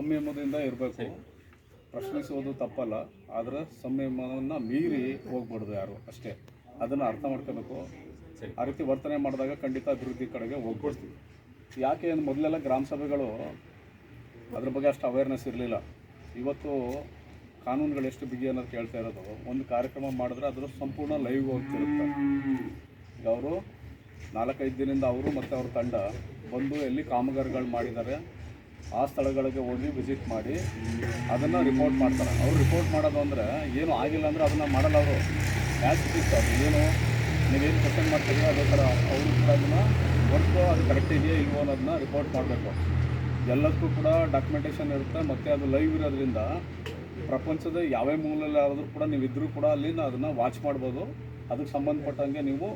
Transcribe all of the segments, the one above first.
ಸಂಯಮದಿಂದ ಇರಬೇಕು. ಪ್ರಶ್ನಿಸೋದು ತಪ್ಪಲ್ಲ. ಆದರೆ ಸಂಯಮವನ್ನು ಮೀರಿ ಹೋಗ್ಬಾರ್ದು ಯಾರು ಅಷ್ಟೇ. ಅದನ್ನು ಅರ್ಥ ಮಾಡ್ಕೋಬೇಕು. ಆ ರೀತಿ ವರ್ತನೆ ಮಾಡಿದಾಗ ಖಂಡಿತ ಅಭಿವೃದ್ಧಿ ಕಡೆಗೆ ಹೋಗ್ಬಿಡ್ತೀವಿ. ಯಾಕೆ ಅಂದ್ರೆ ಮೊದಲೆಲ್ಲ ಗ್ರಾಮ ಸಭೆಗಳು ಅದ್ರ ಬಗ್ಗೆ ಅಷ್ಟು ಅವೇರ್ನೆಸ್ ಇರಲಿಲ್ಲ. ಇವತ್ತು ಕಾನೂನುಗಳು ಎಷ್ಟು ಬಿಗಿ ಅನ್ನೋದು ಕೇಳ್ತಾ ಇರೋದು. ಒಂದು ಕಾರ್ಯಕ್ರಮ ಮಾಡಿದ್ರೆ ಅದರ ಸಂಪೂರ್ಣ ಲೈವ್ ಹೋಗ್ತಿರುತ್ತೆ. ಈಗ ಅವರು ನಾಲ್ಕೈದು ದಿನದಿಂದ ಅವರು ಮತ್ತು ಅವ್ರ ತಂಡ ಬಂದು ಎಲ್ಲಿ ಕಾಮಗಾರಿಗಳು ಮಾಡಿದ್ದಾರೆ ಆ ಸ್ಥಳಗಳಿಗೆ ಹೋಗಿ ವಿಸಿಟ್ ಮಾಡಿ ಅದನ್ನು ರಿಪೋರ್ಟ್ ಮಾಡ್ತಾರೆ. ಅವ್ರು ರಿಪೋರ್ಟ್ ಮಾಡೋದು ಅಂದರೆ ಏನು ಆಗಿಲ್ಲ ಅಂದರೆ ಅದನ್ನು ಮಾಡಲ್ಲ ಅವರು. ಯಾಕೆ ಸಿಕ್ತು ಅದು ಏನು, ನೀವೇನು ಕ್ವಶನ್ ಮಾಡ್ತೀರಿ ಅದೇ ಥರ ಅವರು ಕೂಡ ಅದನ್ನು ವರ್ಕು ಅದು ಕರೆಕ್ಟ್ ಇದೆಯಾ ಇಲ್ವೋ ಅನ್ನೋದನ್ನ ರಿಪೋರ್ಟ್ ಮಾಡಬೇಕು. ಎಲ್ಲದಕ್ಕೂ ಕೂಡ ಡಾಕ್ಯುಮೆಂಟೇಷನ್ ಇರುತ್ತೆ ಮತ್ತು ಅದು ಲೈವ್ ಇರೋದ್ರಿಂದ ಪ್ರಪಂಚದ ಯಾವೇ ಮೂಲಲ್ಲಾದರೂ ಕೂಡ ನೀವು ಇದ್ದರೂ ಕೂಡ ಅಲ್ಲಿ ಅದನ್ನು ವಾಚ್ ಮಾಡ್ಬೋದು. ಅದಕ್ಕೆ ಸಂಬಂಧಪಟ್ಟಂಗೆ ನೀವು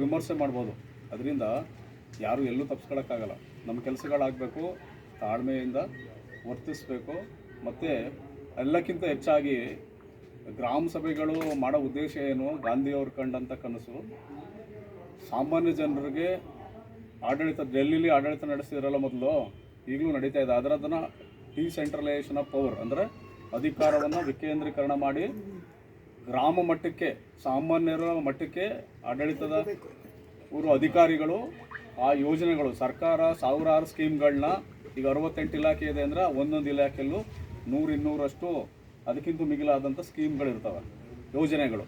ವಿಮರ್ಶೆ ಮಾಡ್ಬೋದು. ಅದರಿಂದ ಯಾರು ಎಲ್ಲೂ ತಪ್ಪಿಸ್ಕೊಳಕ್ಕಾಗಲ್ಲ ನಮ್ಮ ಕೆಲಸಗಳಾಗಬೇಕು. ತಾಳ್ಮೆಯಿಂದ ವರ್ತಿಸಬೇಕು. ಮತ್ತು ಎಲ್ಲಕ್ಕಿಂತ ಹೆಚ್ಚಾಗಿ ಗ್ರಾಮ ಸಭೆಗಳು ಮಾಡೋ ಉದ್ದೇಶ ಏನು? ಗಾಂಧಿಯವ್ರು ಕಂಡಂಥ ಕನಸು. ಸಾಮಾನ್ಯ ಜನರಿಗೆ ಆಡಳಿತ, ಡೆಲ್ಲಿಲಿ ಆಡಳಿತ ನಡೆಸ್ತಿರಲ್ಲ ಮೊದಲು? ಈಗಲೂ ನಡೀತಾ ಇದೆ. ಆದರೆ ಅದನ್ನು ಡಿಸೆಂಟ್ರಲೈಸೇಷನ್ ಆಫ್ ಪವರ್ ಅಂದರೆ ಅಧಿಕಾರವನ್ನು ವಿಕೇಂದ್ರೀಕರಣ ಮಾಡಿ ಗ್ರಾಮ ಮಟ್ಟಕ್ಕೆ, ಸಾಮಾನ್ಯರ ಮಟ್ಟಕ್ಕೆ ಆಡಳಿತದ ಇವರು ಅಧಿಕಾರಿಗಳು ಆ ಯೋಜನೆಗಳು, ಸರ್ಕಾರ ಸಾವಿರಾರು ಸ್ಕೀಮ್ಗಳನ್ನ ಈಗ ಅರವತ್ತೆಂಟು ಇಲಾಖೆ ಇದೆ ಅಂದ್ರೆ ಒಂದೊಂದು ಇಲಾಖೆಯಲ್ಲೂ ನೂರು ಇನ್ನೂರಷ್ಟು ಅದಕ್ಕಿಂತ ಮಿಗಿಲಾದಂಥ ಸ್ಕೀಮ್ಗಳಿರ್ತವೆ, ಯೋಜನೆಗಳು.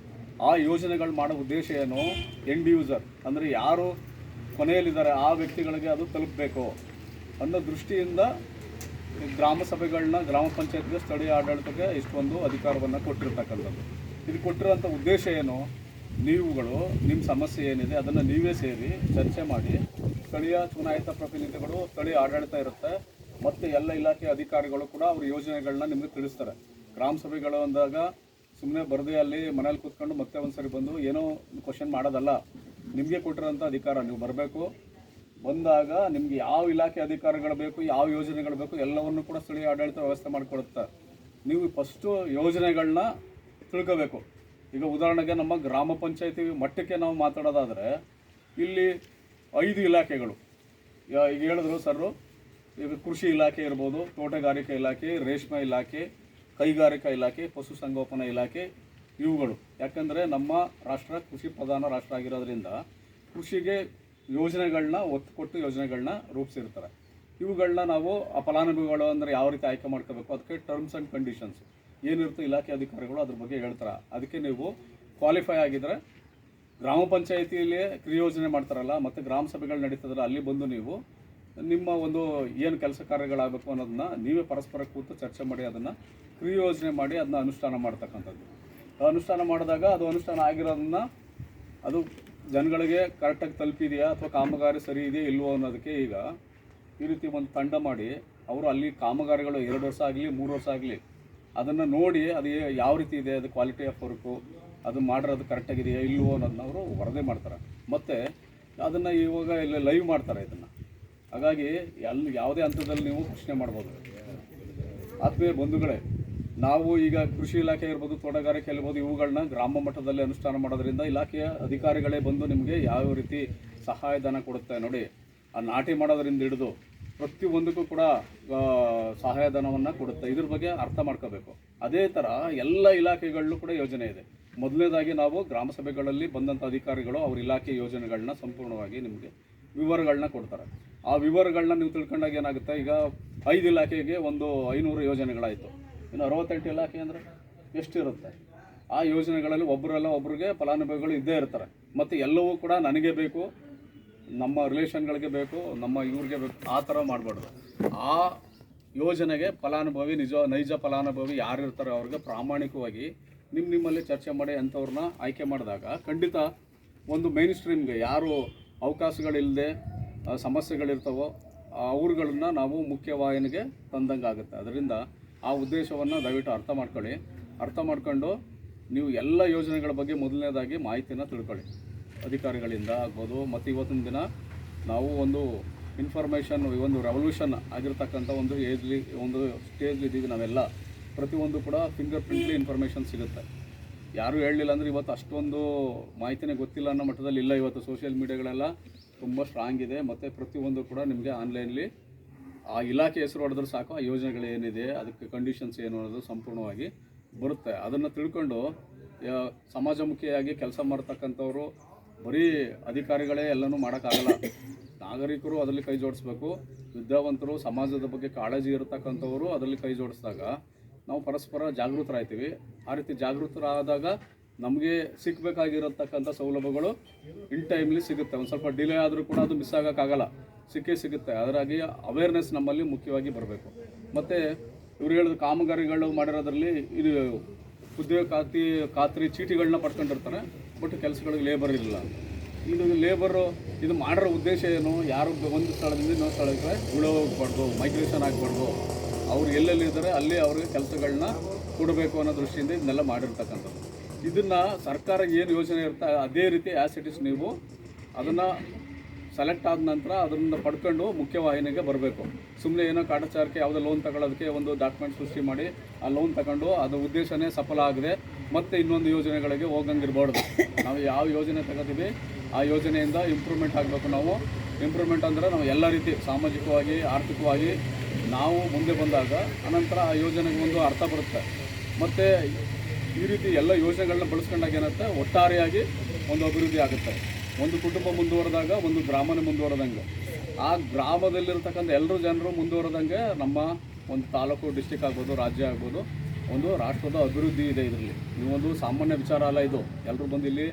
ಆ ಯೋಜನೆಗಳು ಮಾಡೋ ಉದ್ದೇಶ ಏನು? ಎಂಡ್ ಯೂಸರ್ ಅಂದರೆ ಯಾರು ಕೊನೆಯಲ್ಲಿದ್ದಾರೆ, ಆ ವ್ಯಕ್ತಿಗಳಿಗೆ ಅದು ತಲುಪಬೇಕು ಅನ್ನೋ ದೃಷ್ಟಿಯಿಂದ ಗ್ರಾಮ ಸಭೆಗಳನ್ನ, ಗ್ರಾಮ ಪಂಚಾಯತ್ಗೆ, ಸ್ಥಳೀಯ ಆಡಳಿತಕ್ಕೆ ಇಷ್ಟೊಂದು ಅಧಿಕಾರವನ್ನು ಕೊಟ್ಟಿರ್ತಕ್ಕಂಥದ್ದು. ಇದು ಕೊಟ್ಟಿರೋಂಥ ಉದ್ದೇಶ ಏನು? ನೀವುಗಳು ನಿಮ್ಮ ಸಮಸ್ಯೆ ಏನಿದೆ, ಅದನ್ನು ನೀವೇ ಸೇರಿ ಚರ್ಚೆ ಮಾಡಿ ಸ್ಥಳೀಯ ಚುನಾಯಿತ ಪ್ರತಿನಿಧಿಗಳು, ಸ್ಥಳೀಯ ಆಡಳಿತ ಇರುತ್ತೆ. ಮತ್ತು ಎಲ್ಲ ಇಲಾಖೆ ಅಧಿಕಾರಿಗಳು ಕೂಡ ಅವ್ರ ಯೋಜನೆಗಳನ್ನ ನಿಮಗೆ ತಿಳಿಸ್ತಾರೆ. ಗ್ರಾಮ ಸಭೆಗಳು ಅಂದಾಗ ಸುಮ್ಮನೆ ಬರದೇ ಅಲ್ಲಿ ಮನೇಲಿ ಕೂತ್ಕೊಂಡು ಮತ್ತೆ ಒಂದ್ಸರಿ ಬಂದು ಏನೋ ಕ್ವಶನ್ ಮಾಡೋದಲ್ಲ. ನಿಮಗೆ ಕೊಟ್ಟಿರೋಂಥ ಅಧಿಕಾರ, ನೀವು ಬರಬೇಕು. ಬಂದಾಗ ನಿಮ್ಗೆ ಯಾವ ಇಲಾಖೆ ಅಧಿಕಾರಿಗಳು ಬೇಕು, ಯಾವ ಯೋಜನೆಗಳು ಬೇಕು, ಎಲ್ಲವನ್ನು ಕೂಡ ಸ್ಥಳೀಯ ಆಡಳಿತ ವ್ಯವಸ್ಥೆ ಮಾಡಿಕೊಡುತ್ತೆ. ನೀವು ಫಸ್ಟು ಯೋಜನೆಗಳನ್ನ ತಿಳ್ಕೋಬೇಕು. ಈಗ ಉದಾಹರಣೆಗೆ ನಮ್ಮ ಗ್ರಾಮ ಪಂಚಾಯತಿ ಮಟ್ಟಕ್ಕೆ ನಾವು ಮಾತಾಡೋದಾದರೆ, ಇಲ್ಲಿ ಐದು ಇಲಾಖೆಗಳು. ಈಗ ಹೇಳಿದ್ರು ಸರ್ರು ಈಗ ಕೃಷಿ ಇಲಾಖೆ ಇರ್ಬೋದು, ತೋಟಗಾರಿಕೆ ಇಲಾಖೆ, ರೇಷ್ಮೆ ಇಲಾಖೆ, ಕೈಗಾರಿಕಾ ಇಲಾಖೆ ಪಶುಸಂಗೋಪನಾ ಇಲಾಖೆ, ಇವುಗಳು. ಯಾಕಂದರೆ ನಮ್ಮ ರಾಷ್ಟ್ರ ಕೃಷಿ ಪ್ರಧಾನ ರಾಷ್ಟ್ರ ಆಗಿರೋದ್ರಿಂದ ಕೃಷಿಗೆ ಯೋಜನೆಗಳನ್ನ ಒತ್ತು ಕೊಟ್ಟು ಯೋಜನೆಗಳನ್ನ ರೂಪಿಸಿರ್ತಾರೆ. ಇವುಗಳನ್ನ ನಾವು ಆ ಫಲಾನುಭವಿಗಳು ಅಂದರೆ ಯಾವ ರೀತಿ ಆಯ್ಕೆ ಮಾಡ್ಕೋಬೇಕು? ಅದಕ್ಕೆ ಟರ್ಮ್ಸ್ ಆ್ಯಂಡ್ ಕಂಡೀಷನ್ಸ್ ಏನಿರುತ್ತೋ ಇಲಾಖೆ ಅಧಿಕಾರಿಗಳು ಅದ್ರ ಬಗ್ಗೆ ಹೇಳ್ತಾರೆ. ಅದಕ್ಕೆ ನೀವು ಕ್ವಾಲಿಫೈ ಆಗಿದ್ರೆ ಗ್ರಾಮ ಪಂಚಾಯತಿಯಲ್ಲಿ ಕ್ರಿಯೋಜನೆ ಮಾಡ್ತಾರಲ್ಲ, ಮತ್ತು ಗ್ರಾಮ ಸಭೆಗಳು ನಡೀತದಲ್ಲ, ಅಲ್ಲಿ ಬಂದು ನೀವು ನಿಮ್ಮ ಒಂದು ಏನು ಕೆಲಸ ಕಾರ್ಯಗಳಾಗಬೇಕು ಅನ್ನೋದನ್ನ ನೀವೇ ಪರಸ್ಪರ ಕೂತು ಚರ್ಚೆ ಮಾಡಿ, ಅದನ್ನು ಕ್ರಿಯೋಜನೆ ಮಾಡಿ ಅದನ್ನ ಅನುಷ್ಠಾನ ಮಾಡ್ತಕ್ಕಂಥದ್ದು. ಅನುಷ್ಠಾನ ಮಾಡಿದಾಗ ಅದು ಅನುಷ್ಠಾನ ಆಗಿರೋದನ್ನ ಅದು ಜನಗಳಿಗೆ ಕರೆಕ್ಟಾಗಿ ತಲುಪಿದೆಯಾ ಅಥವಾ ಕಾಮಗಾರಿ ಸರಿ ಇದೆಯಾ ಇಲ್ವೋ ಅನ್ನೋದಕ್ಕೆ ಈಗ ಈ ರೀತಿ ಒಂದು ತಂಡ ಮಾಡಿ, ಅವರು ಅಲ್ಲಿ ಕಾಮಗಾರಿಗಳು ಎರಡು ವರ್ಷ ಆಗಲಿ, ಮೂರು ವರ್ಷ ಆಗಲಿ ಅದನ್ನು ನೋಡಿ ಅದು ಯಾವ ರೀತಿ ಇದೆ, ಅದು ಕ್ವಾಲಿಟಿ ಆಫ್ ವರ್ಕು ಅದು ಮಾಡಿರೋದು ಕರೆಕ್ಟಾಗಿದೆಯಾ ಇಲ್ವೋ ಅನ್ನೋದನ್ನ ಅವರು ವರದಿ ಮಾಡ್ತಾರೆ. ಮತ್ತು ಅದನ್ನು ಇವಾಗ ಇಲ್ಲಿ ಲೈವ್ ಮಾಡ್ತಾರೆ ಇದನ್ನು. ಹಾಗಾಗಿ ಎಲ್ಲಿ ಯಾವುದೇ ಹಂತದಲ್ಲಿ ನೀವು ಪ್ರಶ್ನೆ ಮಾಡ್ಬೋದು. ಆತ್ಮೀಯ ಬಂಧುಗಳೇ, ನಾವು ಈಗ ಕೃಷಿ ಇಲಾಖೆ ಇರ್ಬೋದು, ತೋಟಗಾರಿಕೆ ಇರ್ಬೋದು, ಇವುಗಳನ್ನ ಗ್ರಾಮ ಮಟ್ಟದಲ್ಲಿ ಅನುಷ್ಠಾನ ಮಾಡೋದ್ರಿಂದ ಇಲಾಖೆಯ ಅಧಿಕಾರಿಗಳೇ ಬಂದು ನಿಮಗೆ ಯಾವ ರೀತಿ ಸಹಾಯಧನ ಕೊಡುತ್ತೆ ನೋಡಿ, ಆ ನಾಟಿ ಮಾಡೋದ್ರಿಂದ ಹಿಡಿದು ಪ್ರತಿಯೊಂದಕ್ಕೂ ಕೂಡ ಸಹಾಯಧನವನ್ನು ಕೊಡುತ್ತೆ. ಇದ್ರ ಬಗ್ಗೆ ಅರ್ಥ ಮಾಡ್ಕೋಬೇಕು. ಅದೇ ಥರ ಎಲ್ಲ ಇಲಾಖೆಗಳಲ್ಲೂ ಕೂಡ ಯೋಜನೆ ಇದೆ. ಮೊದಲನೇದಾಗಿ ನಾವು ಗ್ರಾಮ ಸಭೆಗಳಲ್ಲಿ ಬಂದಂಥ ಅಧಿಕಾರಿಗಳು ಅವ್ರ ಇಲಾಖೆ ಯೋಜನೆಗಳನ್ನ ಸಂಪೂರ್ಣವಾಗಿ ನಿಮಗೆ ವಿವರಗಳನ್ನ ಕೊಡ್ತಾರೆ. ಆ ವಿವರಗಳನ್ನ ನೀವು ತಿಳ್ಕೊಂಡಾಗ ಏನಾಗುತ್ತೆ? ಈಗ ಐದು ಇಲಾಖೆಗೆ ಒಂದು ಐನೂರು ಯೋಜನೆಗಳಾಯಿತು. ಇನ್ನು ಅರವತ್ತೆಂಟು ಇಲಾಖೆ ಅಂದರೆ ಎಷ್ಟಿರುತ್ತೆ? ಆ ಯೋಜನೆಗಳಲ್ಲಿ ಒಬ್ಬರೆಲ್ಲ ಒಬ್ಬರಿಗೆ ಫಲಾನುಭವಿಗಳು ಇದ್ದೇ ಇರ್ತಾರೆ. ಮತ್ತು ಎಲ್ಲವೂ ಕೂಡ ನನಗೆ ಬೇಕು, ನಮ್ಮ ರಿಲೇಷನ್ಗಳಿಗೆ ಬೇಕು, ನಮ್ಮ ಇವ್ರಿಗೆ ಬೇಕು, ಆ ಥರ ಮಾಡಬಾರ್ದು. ಆ ಯೋಜನೆಗೆ ಫಲಾನುಭವಿ, ನಿಜ ನೈಜ ಫಲಾನುಭವಿ ಯಾರಿರ್ತಾರೋ ಅವ್ರಿಗೆ ಪ್ರಾಮಾಣಿಕವಾಗಿ ನಿಮ್ಮ ನಿಮ್ಮಲ್ಲಿ ಚರ್ಚೆ ಮಾಡಿ ಅಂಥವ್ರನ್ನ ಆಯ್ಕೆ ಮಾಡಿದಾಗ ಖಂಡಿತ ಒಂದು ಮೈನ್ ಸ್ಟ್ರೀಮ್ಗೆ ಯಾರು ಅವಕಾಶಗಳಿಲ್ಲದೆ ಸಮಸ್ಯೆಗಳಿರ್ತವೋ ಅವ್ರುಗಳನ್ನ ನಾವು ಮುಖ್ಯವಾಹಿನಿಗೆ ತಂದಂಗೆ ಆಗುತ್ತೆ ಅದರಿಂದ ಆ ಉದ್ದೇಶವನ್ನು ದಯವಿಟ್ಟು ಅರ್ಥ ಮಾಡ್ಕೊಳ್ಳಿ. ಅರ್ಥ ಮಾಡ್ಕೊಂಡು ನೀವು ಎಲ್ಲ ಯೋಜನೆಗಳ ಬಗ್ಗೆ ಮೊದಲನೇದಾಗಿ ಮಾಹಿತಿನ ತಿಳ್ಕೊಳ್ಳಿ. ಅಧಿಕಾರಿಗಳಿಂದ ಆಗ್ಬೋದು, ಮತ್ತು ಇವತ್ತಿನ ದಿನ ನಾವು ಒಂದು ಇನ್ಫಾರ್ಮೇಷನ್ ಒಂದು ರೆವಲ್ಯೂಷನ್ ಆಗಿರ್ತಕ್ಕಂಥ ಒಂದು ಏಜ್ಲಿ, ಒಂದು ಸ್ಟೇಜ್ಲಿದ್ದೀವಿ ನಾವೆಲ್ಲ. ಪ್ರತಿಯೊಂದು ಕೂಡ ಫಿಂಗರ್ ಪ್ರಿಂಟ್ಲಿ ಇನ್ಫಾರ್ಮೇಷನ್ ಸಿಗುತ್ತೆ. ಯಾರೂ ಹೇಳಲಿಲ್ಲ ಅಂದರೆ ಇವತ್ತು ಅಷ್ಟೊಂದು ಮಾಹಿತಿನೇ ಗೊತ್ತಿಲ್ಲ ಅನ್ನೋ ಮಟ್ಟದಲ್ಲಿ ಇಲ್ಲ ಇವತ್ತು ಸೋಷಿಯಲ್ ಮೀಡಿಯಾಗಳೆಲ್ಲ ತುಂಬ ಸ್ಟ್ರಾಂಗ್ ಇದೆ. ಮತ್ತು ಪ್ರತಿಯೊಂದು ಕೂಡ ನಿಮಗೆ ಆನ್ಲೈನಲ್ಲಿ ಆ ಇಲಾಖೆ ಹೆಸರು ಹೊಡೆದ್ರೆ ಸಾಕು, ಆ ಯೋಜನೆಗಳು ಏನಿದೆ, ಅದಕ್ಕೆ ಕಂಡೀಷನ್ಸ್ ಏನು ಅನ್ನೋದು ಸಂಪೂರ್ಣವಾಗಿ ಬರುತ್ತೆ. ಅದನ್ನು ತಿಳ್ಕೊಂಡು ಸಮಾಜಮುಖಿಯಾಗಿ ಕೆಲಸ ಮಾಡ್ತಕ್ಕಂಥವ್ರು ಬರೀ ಅಧಿಕಾರಿಗಳೇ ಎಲ್ಲನೂ ಮಾಡೋಕ್ಕಾಗಲ್ಲ. ನಾಗರಿಕರು ಅದರಲ್ಲಿ ಕೈ ಜೋಡಿಸ್ಬೇಕು. ವಿದ್ಯಾವಂತರು ಸಮಾಜದ ಬಗ್ಗೆ ಕಾಳಜಿ ಇರತಕ್ಕಂಥವರು ಅದರಲ್ಲಿ ಕೈ ಜೋಡಿಸಿದಾಗ ನಾವು ಪರಸ್ಪರ ಜಾಗೃತರಾಗ್ತೀವಿ. ಆ ರೀತಿ ಜಾಗೃತರಾದಾಗ ನಮಗೆ ಸಿಕ್ಕಬೇಕಾಗಿರತಕ್ಕಂಥ ಸೌಲಭ್ಯಗಳು ಇನ್ ಟೈಮ್ಲಿ ಸಿಗುತ್ತೆ. ಒಂದು ಸ್ವಲ್ಪ ಡಿಲೇ ಆದರೂ ಕೂಡ ಅದು ಮಿಸ್ ಆಗೋಕ್ಕಾಗಲ್ಲ. ಸಿಕ್ಕೇ ಸಿಗುತ್ತೆ. ಅದರಾಗಿ ಅವೇರ್ನೆಸ್ ನಮ್ಮಲ್ಲಿ ಮುಖ್ಯವಾಗಿ ಬರಬೇಕು. ಮತ್ತು ಇವ್ರು ಹೇಳಿದ ಕಾಮಗಾರಿಗಳು ಮಾಡಿರೋದ್ರಲ್ಲಿ ಇದು ಉದ್ಯೋಗ ಖಾತಿ ಖಾತ್ರಿ ಚೀಟಿಗಳನ್ನ ಪಡ್ಕೊಂಡಿರ್ತಾರೆ. ಬಟ್ ಕೆಲಸಗಳಿಗೆ ಲೇಬರ್ ಇರಲಿಲ್ಲ. ಇದು ಲೇಬರು ಇದು ಮಾಡಿರೋ ಉದ್ದೇಶ ಏನು? ಯಾರು ಒಂದು ಸ್ಥಳದಿಂದ ಇನ್ನೊಂದು ಸ್ಥಳಕ್ಕೆ ಉಳೋಗ್ಬಾರ್ದು ಮೈಗ್ರೇಷನ್ ಆಗಬಾರ್ದು. ಅವ್ರು ಎಲ್ಲೆಲ್ಲಿ ಇದ್ದಾರೆ, ಅಲ್ಲಿ ಅವ್ರಿಗೆ ಕೆಲಸಗಳನ್ನ ಕೊಡಬೇಕು ಅನ್ನೋ ದೃಷ್ಟಿಯಿಂದ ಇದನ್ನೆಲ್ಲ ಮಾಡಿರ್ತಕ್ಕಂಥದ್ದು. ಇದನ್ನು ಸರ್ಕಾರ ಏನು ಯೋಜನೆ ಇರ್ತಾ, ಅದೇ ರೀತಿ ಆ್ಯಸ್ ನೀವು ಅದನ್ನು ಸೆಲೆಕ್ಟ್ ಆದ ನಂತರ ಅದನ್ನು ಪಡ್ಕೊಂಡು ಮುಖ್ಯವಾಹಿನಿಗೆ ಬರಬೇಕು. ಸುಮ್ಮನೆ ಏನೋ ಕಾಟಾಚಾರಕ್ಕೆ ಯಾವುದೋ ಲೋನ್ ತಗೊಳ್ಳೋದಕ್ಕೆ ಒಂದು ಡಾಕ್ಯುಮೆಂಟ್ ಸೃಷ್ಟಿ ಮಾಡಿ, ಆ ಲೋನ್ ತಗೊಂಡು ಅದು ಉದ್ದೇಶನೇ ಸಫಲ ಆಗದೆ, ಮತ್ತೆ ಇನ್ನೊಂದು ಯೋಜನೆಗಳಿಗೆ ಹೋಗಂಗಿರ್ಬಾರ್ದು. ನಾವು ಯಾವ ಯೋಜನೆ ತಗೋತೀವಿ ಆ ಯೋಜನೆಯಿಂದ ಇಂಪ್ರೂವ್ಮೆಂಟ್ ಆಗಬೇಕು ನಾವು. ಇಂಪ್ರೂವ್ಮೆಂಟ್ ಅಂದರೆ ನಾವು ಎಲ್ಲ ರೀತಿ ಸಾಮಾಜಿಕವಾಗಿ, ಆರ್ಥಿಕವಾಗಿ ನಾವು ಮುಂದೆ ಬಂದಾಗ ಅನಂತರ ಆ ಯೋಜನೆಗೆ ಒಂದು ಅರ್ಥ ಬರುತ್ತೆ. ಮತ್ತು ಈ ರೀತಿ ಎಲ್ಲ ಯೋಜನೆಗಳನ್ನ ಬಳಸ್ಕೊಂಡಾಗ ಏನತ್ತೆ ಒಟ್ಟಾರೆಯಾಗಿ ಒಂದು ಅಭಿವೃದ್ಧಿ ಆಗುತ್ತೆ. ಒಂದು ಕುಟುಂಬ ಮುಂದುವರೆದಾಗ ಒಂದು ಗ್ರಾಮನೇ ಮುಂದುವರೆದಂಗೆ. ಆ ಗ್ರಾಮದಲ್ಲಿರ್ತಕ್ಕಂಥ ಎಲ್ಲರೂ ಜನರು ಮುಂದುವರೆದಂಗೆ ನಮ್ಮ ಒಂದು ತಾಲೂಕು ಡಿಸ್ಟಿಕ್ ಆಗ್ಬೋದು, ರಾಜ್ಯ ಆಗ್ಬೋದು, ಒಂದು ರಾಷ್ಟ್ರದ ಅಭಿವೃದ್ಧಿ ಇದೆ ಇದರಲ್ಲಿ. ಒಂದು ಸಾಮಾನ್ಯ ವಿಚಾರ ಅಲ್ಲ ಇದು. ಎಲ್ಲರೂ ಬಂದು ಇಲ್ಲಿ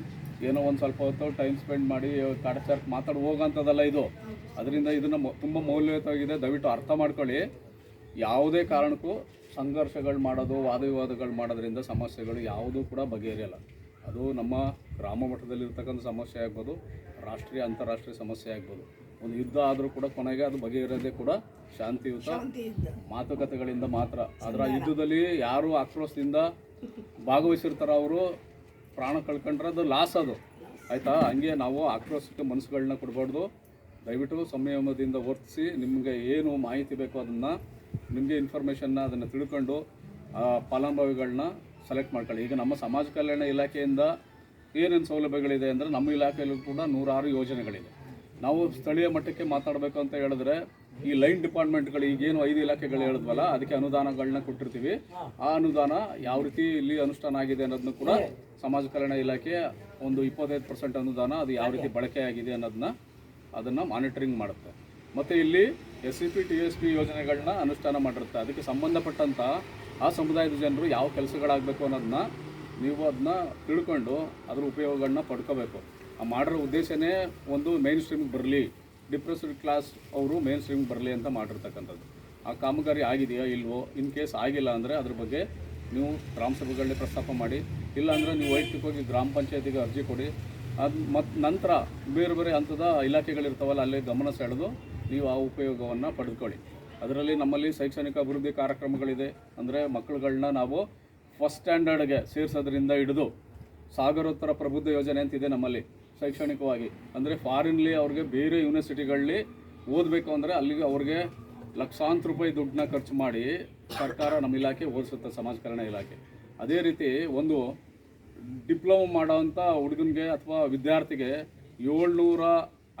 ಏನೋ ಒಂದು ಸ್ವಲ್ಪ ಹೊತ್ತು ಟೈಮ್ ಸ್ಪೆಂಡ್ ಮಾಡಿ ಕಾಡಚಾರಕ್ಕೆ ಮಾತಾಡಿ ಹೋಗೋಂಥದ್ದಲ್ಲ ಇದು. ಅದರಿಂದ ಇದನ್ನು ತುಂಬ ಮೌಲ್ಯಯುತವಾಗಿದೆ. ದಯವಿಟ್ಟು ಅರ್ಥ ಮಾಡ್ಕೊಳ್ಳಿ. ಯಾವುದೇ ಕಾರಣಕ್ಕೂ ಸಂಘರ್ಷಗಳು ಮಾಡೋದು ವಾದ ವಿವಾದಗಳು ಮಾಡೋದ್ರಿಂದ ಸಮಸ್ಯೆಗಳು ಯಾವುದೂ ಕೂಡ ಬಗೆಹರಿಯಲ್ಲ. ಅದು ನಮ್ಮ ಗ್ರಾಮ ಮಟ್ಟದಲ್ಲಿರ್ತಕ್ಕಂಥ ಸಮಸ್ಯೆ ಆಗ್ಬೋದು ರಾಷ್ಟ್ರೀಯ ಅಂತಾರಾಷ್ಟ್ರೀಯ ಸಮಸ್ಯೆ ಆಗ್ಬೋದು. ಒಂದು ಯುದ್ಧ ಆದರೂ ಕೂಡ ಕೊನೆಗೆ ಅದು ಬಗೆಹರಿಯೋದೇ ಕೂಡ ಶಾಂತಿಯುತ ಮಾತುಕತೆಗಳಿಂದ ಮಾತ್ರ. ಅದರ ಯುದ್ಧದಲ್ಲಿ ಯಾರು ಆಕ್ರೋಶದಿಂದ ಭಾಗವಹಿಸಿರ್ತಾರೋ ಅವರು ಪ್ರಾಣ ಕಳ್ಕೊಂಡ್ರೆ ಅದು ಲಾಸ್ ಅದು. ಆಯಿತಾ? ಹಂಗೆ ನಾವು ಆಕ್ರೋಶಕ್ಕೆ ಮನಸ್ಸುಗಳನ್ನ ಕೊಡಬಾರ್ದು. ದಯವಿಟ್ಟು ಸಂಯಮದಿಂದ ವರ್ತಿಸಿ ನಿಮಗೆ ಏನು ಮಾಹಿತಿ ಬೇಕೋ ಅದನ್ನು ನಿಮಗೆ ಇನ್ಫಾರ್ಮೇಷನ್ನ ಅದನ್ನು ತಿಳ್ಕೊಂಡು ಫಲಾನುಭವಿಗಳನ್ನ ಸೆಲೆಕ್ಟ್ ಮಾಡ್ಕೊಳ್ಳಿ. ಈಗ ನಮ್ಮ ಸಮಾಜ ಕಲ್ಯಾಣ ಇಲಾಖೆಯಿಂದ ಏನೇನು ಸೌಲಭ್ಯಗಳಿದೆ ಅಂದರೆ ನಮ್ಮ ಇಲಾಖೆಯಲ್ಲೂ ಕೂಡ ನೂರಾರು ಯೋಜನೆಗಳಿದೆ. ನಾವು ಸ್ಥಳೀಯ ಮಟ್ಟಕ್ಕೆ ಮಾತಾಡಬೇಕು ಅಂತ ಹೇಳಿದ್ರೆ ಈ ಲೈನ್ ಡಿಪಾರ್ಟ್ಮೆಂಟ್ಗಳು ಈಗೇನು ಐದು ಇಲಾಖೆಗಳು ಹೇಳಿದ್ವಲ್ಲ ಅದಕ್ಕೆ ಅನುದಾನಗಳನ್ನ ಕೊಟ್ಟಿರ್ತೀವಿ. ಆ ಅನುದಾನ ಯಾವ ರೀತಿ ಇಲ್ಲಿ ಅನುಷ್ಠಾನ ಆಗಿದೆ ಅನ್ನೋದನ್ನು ಕೂಡ ಸಮಾಜ ಕಲ್ಯಾಣ ಇಲಾಖೆ ಒಂದು ಇಪ್ಪತ್ತೈದು ಪರ್ಸೆಂಟ್ ಅನುದಾನ ಅದು ಯಾವ ರೀತಿ ಬಳಕೆ ಆಗಿದೆ ಅನ್ನೋದನ್ನ ಅದನ್ನು ಮಾನಿಟರಿಂಗ್ ಮಾಡುತ್ತೆ. ಮತ್ತು ಇಲ್ಲಿ S C P T S P ಯೋಜನೆಗಳನ್ನ ಅನುಷ್ಠಾನ ಮಾಡಿರುತ್ತೆ. ಅದಕ್ಕೆ ಸಂಬಂಧಪಟ್ಟಂಥ ಆ ಸಮುದಾಯದ ಜನರು ಯಾವ ಕೆಲಸಗಳಾಗಬೇಕು ಅನ್ನೋದನ್ನ ನೀವು ಅದನ್ನ ತಿಳ್ಕೊಂಡು ಅದ್ರ ಉಪಯೋಗಗಳನ್ನ ಪಡ್ಕೋಬೇಕು. ಆ ಮಾಡಿರೋ ಉದ್ದೇಶನೇ ಒಂದು ಮೇನ್ ಸ್ಟ್ರೀಮ್ಗೆ ಬರಲಿ. ಡಿಪ್ರೆಸ್ಡ್ ಕ್ಲಾಸ್ ಅವರು ಮೇನ್ ಸ್ಟ್ರೀಮ್ ಬರಲಿ ಅಂತ ಮಾಡಿರ್ತಕ್ಕಂಥದ್ದು. ಆ ಕಾಮಗಾರಿ ಆಗಿದೆಯಾ ಇಲ್ವೋ, ಇನ್ ಕೇಸ್ ಆಗಿಲ್ಲ ಅಂದರೆ ಅದ್ರ ಬಗ್ಗೆ ನೀವು ಗ್ರಾಮ ಸಭೆಗಳಲ್ಲಿ ಪ್ರಸ್ತಾಪ ಮಾಡಿ. ಇಲ್ಲಾಂದರೆ ನೀವು ವೈಯಕ್ತಿಕವಾಗಿ ಗ್ರಾಮ ಪಂಚಾಯತಿಗೆ ಅರ್ಜಿ ಕೊಡಿ. ಅದು ಮತ್ತು ನಂತರ ಬೇರೆ ಬೇರೆ ಹಂತದ ಇಲಾಖೆಗಳಿರ್ತಾವಲ್ಲ, ಅಲ್ಲಿ ಗಮನ ಸೆಳೆದು ನೀವು ಆ ಉಪಯೋಗವನ್ನು ಪಡೆದುಕೊಳ್ಳಿ. ಅದರಲ್ಲಿ ನಮ್ಮಲ್ಲಿ ಶೈಕ್ಷಣಿಕ ಅಭಿವೃದ್ಧಿ ಕಾರ್ಯಕ್ರಮಗಳಿದೆ. ಅಂದರೆ ಮಕ್ಕಳುಗಳನ್ನ ನಾವು ಫಸ್ಟ್ ಸ್ಟ್ಯಾಂಡರ್ಡ್ಗೆ ಸೇರಿಸೋದ್ರಿಂದ ಹಿಡಿದು ಸಾಗರೋತ್ತರ ಪ್ರಬುದ್ಧ ಯೋಜನೆ ಅಂತಿದೆ ನಮ್ಮಲ್ಲಿ. ಶೈಕ್ಷಣಿಕವಾಗಿ. ಅಂದರೆ ಫಾರಿನ್ಲಿ ಅವ್ರಿಗೆ ಬೇರೆ ಯೂನಿವರ್ಸಿಟಿಗಳಲ್ಲಿ ಓದಬೇಕು ಅಂದರೆ ಅಲ್ಲಿಗೆ ಅವ್ರಿಗೆ ಲಕ್ಷಾಂತರ ರೂಪಾಯಿ ದುಡ್ಡನ್ನ ಖರ್ಚು ಮಾಡಿ ಸರ್ಕಾರ ನಮ್ಮ ಇಲಾಖೆ ಓದಿಸುತ್ತೆ ಸಮಾಜ ಕಲ್ಯಾಣ ಇಲಾಖೆ. ಅದೇ ರೀತಿ ಒಂದು ಡಿಪ್ಲೊಮಾ ಮಾಡೋವಂಥ ಹುಡುಗನಿಗೆ ಅಥವಾ ವಿದ್ಯಾರ್ಥಿಗೆ ಏಳ್ನೂರ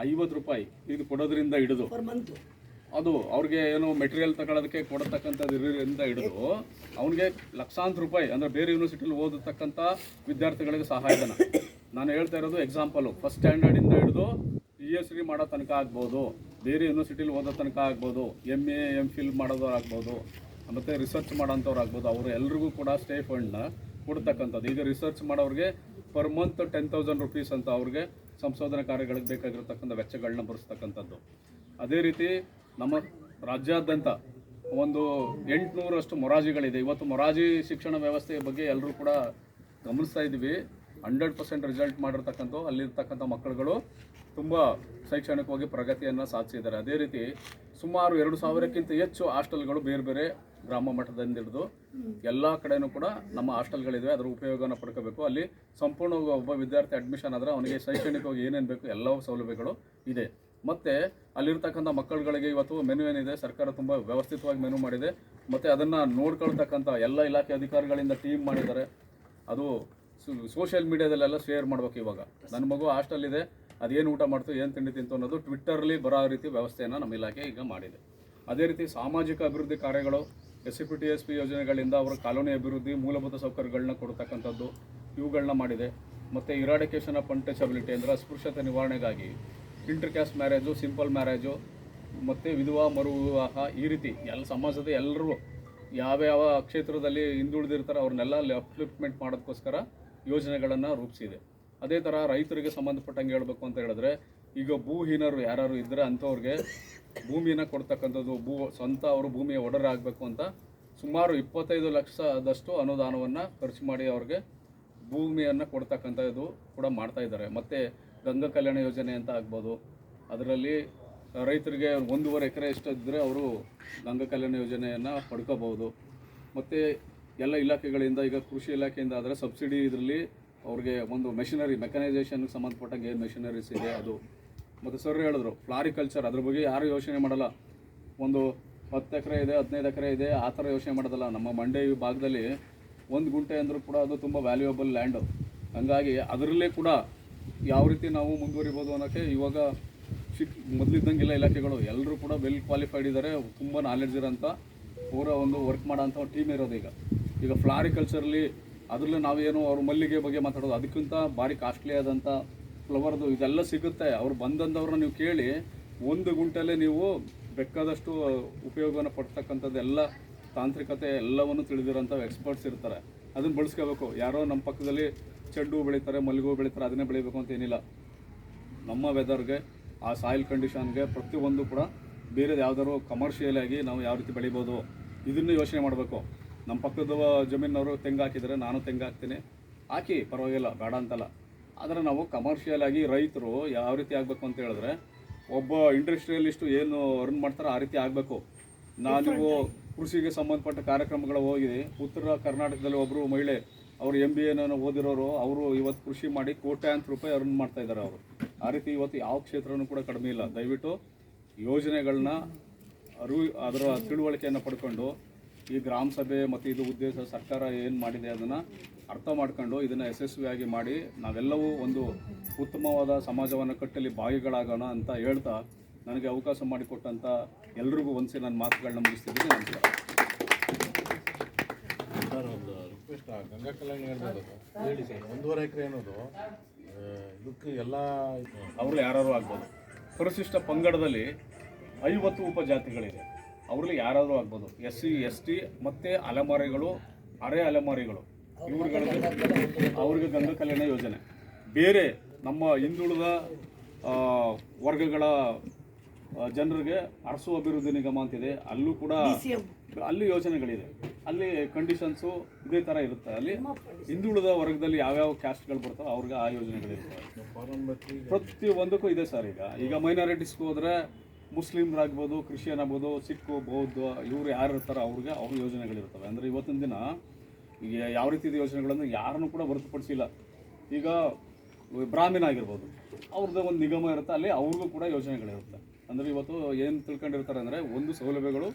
ಐವತ್ತು ರೂಪಾಯಿ ಇದು ಕೊಡೋದ್ರಿಂದ ಹಿಡಿದು ಅದು ಅವ್ರಿಗೆ ಏನು ಮೆಟೀರಿಯಲ್ ತಗೊಳ್ಳೋದಕ್ಕೆ ಕೊಡತಕ್ಕಂಥದ್ದು ಇರೋದ್ರಿಂದ ಹಿಡಿದು ಅವನಿಗೆ ಲಕ್ಷಾಂತರ ರೂಪಾಯಿ ಅಂದರೆ ಬೇರೆ ಯೂನಿವರ್ಸಿಟಿಲಿ ಓದತಕ್ಕಂಥ ವಿದ್ಯಾರ್ಥಿಗಳಿಗೆ ಸಹಾಯಧನ. ನಾನು ಹೇಳ್ತಾ ಇರೋದು ಎಕ್ಸಾಂಪಲು ಫಸ್ಟ್ ಸ್ಟ್ಯಾಂಡರ್ಡಿಂದ ಹಿಡಿದು ಪಿ ಎಚ್ ಡಿ ಮಾಡೋ ತನಕ ಆಗ್ಬೋದು. ಬೇರೆ ಯೂನಿವರ್ಸಿಟಿಲಿ ಓದೋ ತನಕ ಆಗ್ಬೋದು. ಎಂ ಎ ಎಂ ಫಿಲ್ ಮಾಡೋದವ್ರು ಮತ್ತು ರಿಸರ್ಚ್ ಮಾಡೋಂಥವ್ರು ಆಗ್ಬೋದು. ಅವರು ಎಲ್ರಿಗೂ ಕೂಡ ಸ್ಟೇ ಫಂಡ್ನ ಕೊಡ್ತಕ್ಕಂಥದ್ದು. ಈಗ ರಿಸರ್ಚ್ ಮಾಡೋರಿಗೆ per month ten thousand rupees ಅಂತ ಅವ್ರಿಗೆ ಸಂಶೋಧನಾ ಕಾರ್ಯಗಳಿಗೆ ಬೇಕಾಗಿರತಕ್ಕಂಥ ವೆಚ್ಚಗಳನ್ನ ಭರಿಸ್ತಕ್ಕಂಥದ್ದು ಅದೇ ರೀತಿ ನಮ್ಮ ರಾಜ್ಯಾದ್ಯಂತ ಒಂದು ಎಂಟುನೂರಷ್ಟು ಮೊರಾಜಿಗಳಿದೆ ಇವತ್ತು ಮೊರಾಜಿ ಶಿಕ್ಷಣ ವ್ಯವಸ್ಥೆಯ ಬಗ್ಗೆ ಎಲ್ಲರೂ ಕೂಡ ಗಮನಿಸ್ತಾ ಇದ್ದೀವಿ. ಹಂಡ್ರೆಡ್ ಪರ್ಸೆಂಟ್ ರಿಸಲ್ಟ್ ಮಾಡಿರ್ತಕ್ಕಂಥ ಅಲ್ಲಿರ್ತಕ್ಕಂಥ ಮಕ್ಕಳುಗಳು ತುಂಬ ಶೈಕ್ಷಣಿಕವಾಗಿ ಪ್ರಗತಿಯನ್ನು ಸಾಧಿಸಿದ್ದಾರೆ. ಅದೇ ರೀತಿ ಸುಮಾರು ಎರಡು ಸಾವಿರಕ್ಕಿಂತ ಹೆಚ್ಚು ಹಾಸ್ಟೆಲ್ಗಳು ಬೇರೆ ಬೇರೆ ಗ್ರಾಮ ಮಟ್ಟದಿಂದ ಹಿಡಿದು ಎಲ್ಲ ಕಡೆನೂ ಕೂಡ ನಮ್ಮ ಹಾಸ್ಟೆಲ್ಗಳಿವೆ, ಅದರ ಉಪಯೋಗನ ಪಡ್ಕೋಬೇಕು. ಅಲ್ಲಿ ಸಂಪೂರ್ಣವಾಗಿ ಒಬ್ಬ ವಿದ್ಯಾರ್ಥಿ ಅಡ್ಮಿಷನ್ ಆದರೆ ಅವನಿಗೆ ಶೈಕ್ಷಣಿಕವಾಗಿ ಏನೇನು ಬೇಕು ಎಲ್ಲ ಸೌಲಭ್ಯಗಳು ಇದೆ. ಮತ್ತು ಅಲ್ಲಿರ್ತಕ್ಕಂಥ ಮಕ್ಕಳುಗಳಿಗೆ ಇವತ್ತು ಮೆನು ಏನಿದೆ, ಸರ್ಕಾರ ತುಂಬ ವ್ಯವಸ್ಥಿತವಾಗಿ ಮೆನು ಮಾಡಿದೆ. ಮತ್ತು ಅದನ್ನು ನೋಡ್ಕೊಳ್ತಕ್ಕಂಥ ಎಲ್ಲ ಇಲಾಖೆ ಅಧಿಕಾರಿಗಳಿಂದ ಟೀಮ್ ಮಾಡಿದ್ದಾರೆ. ಅದು ಸೋಷಿಯಲ್ ಮೀಡಿಯಾದಲ್ಲೆಲ್ಲ ಶೇರ್ ಮಾಡ್ಬೇಕು ಇವಾಗ. ನನ್ನ ಮಗು ಹಾಸ್ಟೆಲ್ ಇದೆ, ಅದೇನು ಊಟ ಮಾಡ್ತು, ಏನು ತಿಂಡಿ ತಿಂತು ಅನ್ನೋದು ಟ್ವಿಟ್ಟರ್ಲಿ ಬರೋ ರೀತಿ ವ್ಯವಸ್ಥೆಯನ್ನು ನಮ್ಮ ಇಲಾಖೆ ಈಗ ಮಾಡಿದೆ. ಅದೇ ರೀತಿ ಸಾಮಾಜಿಕ ಅಭಿವೃದ್ಧಿ ಕಾರ್ಯಗಳು S C T S P ಯೋಜನೆಗಳಿಂದ ಅವರ ಕಾಲೋನಿ ಅಭಿವೃದ್ಧಿ, ಮೂಲಭೂತ ಸೌಕರ್ಯಗಳನ್ನ ಕೊಡ್ತಕ್ಕಂಥದ್ದು ಇವುಗಳನ್ನ ಮಾಡಿದೆ. ಮತ್ತು ಇರಾಡಿಕೇಶನ್ ಆಫ್ ಅನ್ಟಚಬಿಲಿಟಿ ಅಂದರೆ ಅಸ್ಪೃಶ್ಯತೆ ನಿವಾರಣೆಗಾಗಿ inter caste marriage simple marriage ಮತ್ತು ವಿಧವಾ ಮರು ವಿವಾಹ ಈ ರೀತಿ ಎಲ್ಲ ಸಮಾಜದ ಎಲ್ಲರೂ ಯಾವ್ಯಾವ ಕ್ಷೇತ್ರದಲ್ಲಿ ಹಿಂದುಳಿದಿರ್ತಾರೆ ಅವ್ರನ್ನೆಲ್ಲ ಅಪ್ಲಿಪ್ಮೆಂಟ್ ಮಾಡೋದಕ್ಕೋಸ್ಕರ ಯೋಜನೆಗಳನ್ನು ರೂಪಿಸಿದೆ. ಅದೇ ಥರ ರೈತರಿಗೆ ಸಂಬಂಧಪಟ್ಟಂಗೆ ಹೇಳಬೇಕು ಅಂತ ಹೇಳಿದ್ರೆ, ಈಗ ಭೂಹೀನರು ಯಾರು ಇದ್ದರೆ ಅಂಥವ್ರಿಗೆ ಭೂಮಿಯನ್ನು ಕೊಡ್ತಕ್ಕಂಥದ್ದು, ಭೂ ಸ್ವಂತ ಅವರು ಭೂಮಿಯ ಒಡರ ಆಗಬೇಕು ಅಂತ ಸುಮಾರು ಇಪ್ಪತ್ತೈದು ಲಕ್ಷದಷ್ಟು ಅನುದಾನವನ್ನು ಖರ್ಚು ಮಾಡಿ ಅವ್ರಿಗೆ ಭೂಮಿಯನ್ನು ಕೊಡ್ತಕ್ಕಂಥದ್ದು ಕೂಡ ಮಾಡ್ತಾ ಇದ್ದಾರೆ. ಮತ್ತು ಗಂಗಾ ಕಲ್ಯಾಣ ಯೋಜನೆ ಅಂತ ಆಗ್ಬೋದು. ಅದರಲ್ಲಿ ರೈತರಿಗೆ ಒಂದೂವರೆ ಎಕರೆ ಇಷ್ಟ ಇದ್ದರೆ ಅವರು ಗಂಗಾ ಕಲ್ಯಾಣ ಯೋಜನೆಯನ್ನು ಪಡ್ಕೋಬಹುದು. ಮತ್ತು ಎಲ್ಲ ಇಲಾಖೆಗಳಿಂದ, ಈಗ ಕೃಷಿ ಇಲಾಖೆಯಿಂದ ಆದರೆ ಸಬ್ಸಿಡಿ ಇದರಲ್ಲಿ ಅವ್ರಿಗೆ ಒಂದು ಮೆಷಿನರಿ ಮೆಕನೈಸೇಷನ್ಗೆ ಸಂಬಂಧಪಟ್ಟಂಗೆ ಏನು ಮೆಷಿನರೀಸ್ ಇದೆ ಅದು. ಮತ್ತು ಸರ್ ಹೇಳಿದ್ರು ಫ್ಲಾರಿಕಲ್ಚರ್ ಅದ್ರ ಬಗ್ಗೆ ಯಾರು ಯೋಚನೆ ಮಾಡಲ್ಲ. ಒಂದು ಹತ್ತು ಎಕರೆ ಇದೆ, ಹದಿನೈದು ಎಕರೆ ಇದೆ, ಆ ಥರ ಯೋಚನೆ ಮಾಡೋದಲ್ಲ. ನಮ್ಮ ಮಂಡ್ಯ ಭಾಗದಲ್ಲಿ ಒಂದು ಗುಂಟೆ ಅಂದರೂ ಕೂಡ ಅದು ತುಂಬ ವ್ಯಾಲ್ಯೂಯಬಲ್ ಲ್ಯಾಂಡು ಹಂಗಾಗಿ ಅದರಲ್ಲೇ ಕೂಡ ಯಾವ ರೀತಿ ನಾವು ಮುಂದುವರಿಬೋದು ಅನ್ನೋಕ್ಕೆ ಇವಾಗ ಶಿಕ್ ಮೊದಲಿದ್ದಂಗಿಲ್ಲ ಇಲಾಖೆಗಳು ಎಲ್ಲರೂ ಕೂಡ ವೆಲ್ ಕ್ವಾಲಿಫೈಡ್ ಇದ್ದಾರೆ. ತುಂಬ ನಾಲೆಡ್ಜ್ ಇರೋಂಥ, ಪೂರ ಒಂದು ವರ್ಕ್ ಮಾಡೋಂಥ ಟೀಮ್ ಇರೋದು ಈಗ. ಈಗ ಫ್ಲಾರಿಕಲ್ಚರಲ್ಲಿ ಅದರಲ್ಲೂ ನಾವೇನು ಅವ್ರ ಮಲ್ಲಿಗೆ ಬಗ್ಗೆ ಮಾತಾಡೋದು, ಅದಕ್ಕಿಂತ ಭಾರಿ ಕಾಸ್ಟ್ಲಿ ಆದಂಥ ಫ್ಲವರ್ದು ಇದೆಲ್ಲ ಸಿಗುತ್ತೆ. ಅವ್ರು ಬಂದಂಥವ್ರನ್ನ ನೀವು ಕೇಳಿ, ಒಂದು ಗುಂಟಲ್ಲೇ ನೀವು ಬೇಕಾದಷ್ಟು ಉಪಯೋಗವನ್ನು ಪಡ್ತಕ್ಕಂಥದ್ದು ಎಲ್ಲ ತಾಂತ್ರಿಕತೆ ಎಲ್ಲವನ್ನು ತಿಳಿದಿರೋಂಥ ಎಕ್ಸ್ಪರ್ಟ್ಸ್ ಇರ್ತಾರೆ. ಅದನ್ನು ಬಳಸ್ಕೋಬೇಕು. ಯಾರೋ ನಮ್ಮ ಪಕ್ಕದಲ್ಲಿ ಚೆಂಡು ಹೂ ಬೆಳೀತಾರೆ, ಮಲ್ಲಿಗೆ ಹೂ ಬೆಳೀತಾರೆ, ಅದನ್ನೇ ಬೆಳಿಬೇಕು ಅಂತ ಏನಿಲ್ಲ. ನಮ್ಮ ವೆದರ್ಗೆ ಆ ಸಾಯಿಲ್ ಕಂಡೀಷನ್ಗೆ ಪ್ರತಿಯೊಂದು ಕೂಡ ಬೇರೆದು ಯಾವ್ದಾದ್ರು ಕಮರ್ಷಿಯಲ್ ಆಗಿ ನಾವು ಯಾವ ರೀತಿ ಬೆಳಿಬೋದು, ಇದನ್ನು ಯೋಚನೆ ಮಾಡಬೇಕು. ನಮ್ಮ ಪಕ್ಕದ ಜಮೀನವರು ತೆಂಗು ಹಾಕಿದರೆ ನಾನು ತೆಂಗು ಹಾಕ್ತೀನಿ ಹಾಕಿ ಪರವಾಗಿಲ್ಲ ಬೇಡ ಅಂತಲ್ಲ. ಆದರೆ ನಾವು ಕಮರ್ಷಿಯಲ್ ಆಗಿ ರೈತರು ಯಾವ ರೀತಿ ಆಗಬೇಕು ಅಂತ ಹೇಳಿದ್ರೆ ಒಬ್ಬ ಇಂಡಸ್ಟ್ರಿಯಲಿಸ್ಟು ಏನು ಅರ್ನ್ ಮಾಡ್ತಾರೋ ಆ ರೀತಿ ಆಗಬೇಕು. ನಾನು ಕೃಷಿಗೆ ಸಂಬಂಧಪಟ್ಟ ಕಾರ್ಯಕ್ರಮಗಳು ಹೋಗಿ ಉತ್ತರ ಕರ್ನಾಟಕದಲ್ಲಿ ಒಬ್ಬರು ಮಹಿಳೆ ಅವರು ಎಂ ಬಿ ಎನ ಓದಿರೋರು ಅವರು ಇವತ್ತು ಕೃಷಿ ಮಾಡಿ ಕೋಟ್ಯಾಂತರ ರೂಪಾಯಿ ಅರ್ನ್ ಮಾಡ್ತಾ ಇದ್ದಾರೆ ಅವರು. ಆ ರೀತಿ ಇವತ್ತು ಯಾವ ಕ್ಷೇತ್ರನೂ ಕೂಡ ಕಡಿಮೆ ಇಲ್ಲ. ದಯವಿಟ್ಟು ಯೋಜನೆಗಳನ್ನ ಅರಿವು ಅದರ ತಿಳುವಳಿಕೆಯನ್ನು ಪಡ್ಕೊಂಡು ಈ ಗ್ರಾಮ ಸಭೆ ಮತ್ತು ಇದು ಉದ್ದೇಶ ಸರ್ಕಾರ ಏನು ಮಾಡಿದೆ ಅದನ್ನು ಅರ್ಥ ಮಾಡ್ಕೊಂಡು ಇದನ್ನು ಯಶಸ್ವಿಯಾಗಿ ಮಾಡಿ ನಾವೆಲ್ಲವೂ ಒಂದು ಉತ್ತಮವಾದ ಸಮಾಜವನ್ನು ಕಟ್ಟಲಿ ಭಾಗಿಗಳಾಗೋಣ ಅಂತ ಹೇಳ್ತಾ ನನಗೆ ಅವಕಾಶ ಮಾಡಿಕೊಟ್ಟಂಥ ಎಲ್ರಿಗೂ ಒಂದ್ಸಿ ನನ್ನ ಮಾತುಗಳನ್ನ ಮುಗಿಸ್ತಿದ್ದೀನಿ. ನಮಸ್ಕಾರ. ಸರ್ ಒಂದು ರಿಕ್ವೆಸ್ಟ್ ಗಂಗಾ ಕಲ್ಯಾಣ ಹೇಳ್ಬೋದು. ಹೇಳಿ ಸರ್ ಒಂದೂವರೆ ಎಕರೆ ಅನ್ನೋದು ಇದಕ್ಕೆ ಎಲ್ಲ ಅವರು ಯಾರು ಆಗ್ಬೋದು. ಪರಿಶಿಷ್ಟ ಪಂಗಡದಲ್ಲಿ ಐವತ್ತು ಉಪಜಾತಿಗಳಿದೆ. ಅವರಲ್ಲಿ ಯಾರಾದರೂ ಆಗ್ಬೋದು. ಎಸ್ ಸಿ ಎಸ್ ಟಿ ಮತ್ತು ಅಲೆಮಾರಿಗಳು ಅರೆ ಅಲೆಮಾರಿಗಳು. ಇವ್ರುಗಳಿಗೆ ಅವ್ರಿಗೆ ಗಂಗಾ ಕಲ್ಯಾಣ ಯೋಜನೆ. ಬೇರೆ ನಮ್ಮ ಹಿಂದುಳಿದ ವರ್ಗಗಳ ಜನರಿಗೆ ಅರಸು ಅಭಿವೃದ್ಧಿ ನಿಗಮ ಅಂತಿದೆ. ಅಲ್ಲೂ ಕೂಡ ಅಲ್ಲಿ ಯೋಜನೆಗಳಿದೆ. ಅಲ್ಲಿ ಕಂಡೀಷನ್ಸು ಇದೇ ಥರ ಇರುತ್ತೆ. ಅಲ್ಲಿ ಹಿಂದುಳಿದ ವರ್ಗದಲ್ಲಿ ಯಾವ್ಯಾವ ಕ್ಯಾಸ್ಟ್ಗಳು ಬರ್ತಾವೆ ಅವ್ರಿಗೆ ಆ ಯೋಜನೆಗಳಿರ್ತವೆ. ಪ್ರತಿಯೊಂದಕ್ಕೂ ಇದೆ ಸರ್ ಈಗ. ಈಗ ಮೈನಾರಿಟೀಸ್ಗೆ ಹೋದ್ರೆ ಮುಸ್ಲಿಮ್ರಾಗ್ಬೋದು ಕ್ರಿಶ್ಚಿಯನ್ ಆಗ್ಬೋದು ಸಿಕ್ಕು, ಬೌದ್ಧ, ಇವ್ರು ಯಾರು ಇರ್ತಾರೆ ಅವ್ರಿಗೆ ಅವ್ರ ಯೋಜನೆಗಳಿರ್ತವೆ. ಅಂದರೆ ಇವತ್ತಿನ ದಿನ ಈಗ ಯಾವ ರೀತಿ ಯೋಜನೆಗಳನ್ನು ಯಾರನ್ನು ಕೂಡ ಹೊರತುಪಡಿಸಿಲ್ಲ. ಈಗ ಬ್ರಾಹ್ಮಣ ಆಗಿರ್ಬೋದು ಅವ್ರದ್ದು ಒಂದು ನಿಗಮ ಇರುತ್ತೆ, ಅಲ್ಲಿ ಅವ್ರಿಗೂ ಕೂಡ ಯೋಜನೆಗಳಿರುತ್ತೆ. ಅಂದರೆ ಇವತ್ತು ಏನು ತಿಳ್ಕೊಂಡಿರ್ತಾರೆ ಅಂದರೆ ಒಂದು ಸೌಲಭ್ಯಗಳು